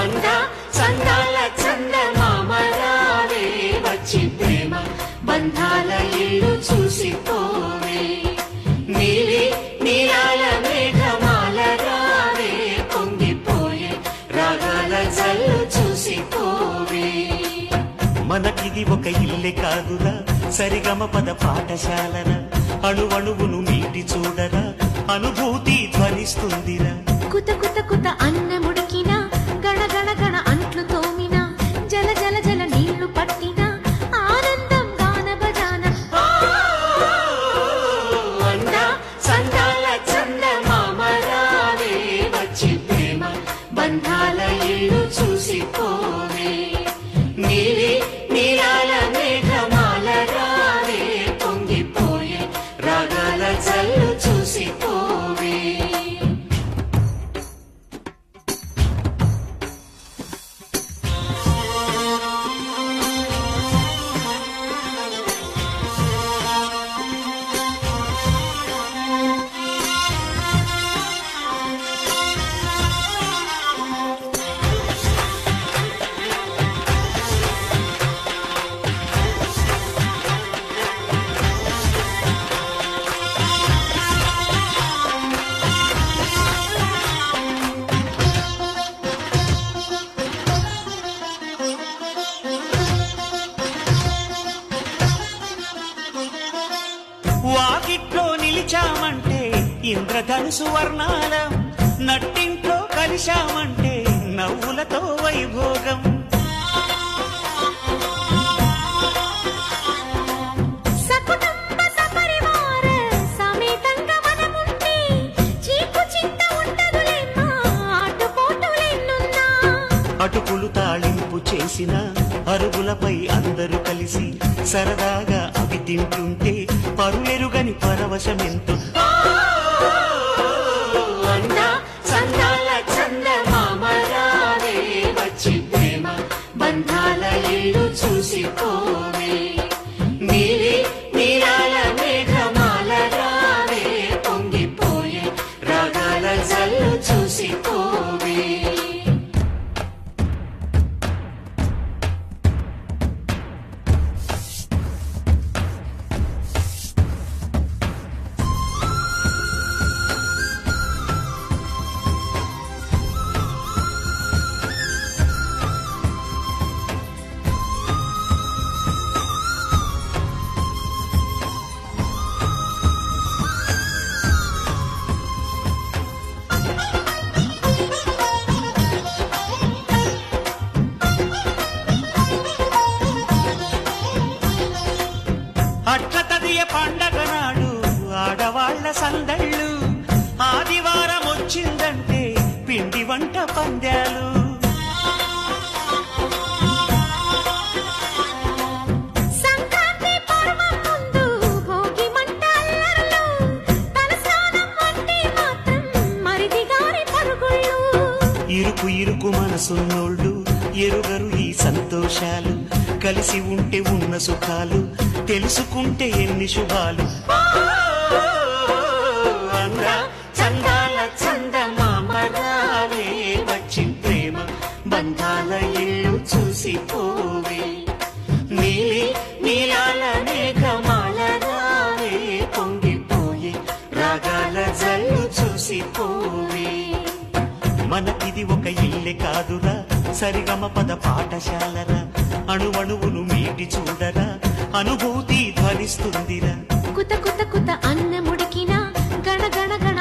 అంద చందాల చందమామరావే వచ్చి ప్రేమ బంధాల ఇల్లు చూసిపోవే. నీలి నీలాల మేఘమాల రావే పొంగిపోయే రాగాల జల్లు చూసిపోవే. మనకిది ఒక ఇల్లే కాదురా సరిగమ పద పాఠశాలరా. అణువణువును మీటి చూడరా అనుభూతి ధ్వనిస్తుందిరా. కుత కుత కుత అన్నముడికిన నిలిచామంటే ఇంద్రధనుసు వర్ణాలం నట్టింట్లో కలిశామంటే నవ్వులతో వైభోగం. అటుకులు తాళింపు చేసిన అరుగులపై అందరూ కలిసి సరదాగా అవి తింటుంటే పరులెరుగని పరవశమెంతో అట్ల తదియ పండగ నాడు ఆడవాళ్ళ సందళ్ళు. ఆదివారం వచ్చిందంటే పిండి వంట పందాలు ఇరుకు ఇరుకు మనసున్నోళ్ళు ఎరుగరు ఈ సంతోషాలు. కలిసి ఉంటే ఉన్న సుఖాలు తెలుసుకుంటే ఎన్ని శుభాలు. చందాల వచ్చి ప్రేమ బంధాల ఇల్లు చూసిపోవే నీలి నీలాల మేఘమాల రావే పొంగిపోయే రాగాల జల్లు చూసిపోవే మనకిది ఒక ఇల్లే కాదురా సరిగమ పద పాఠశాలరా. అణు అణువును మీటి చూడరా. అనుభూతి ధ్వనిస్తుందిరా. కుత కుత కుత అన్న ముడికినా గణ గణ గణ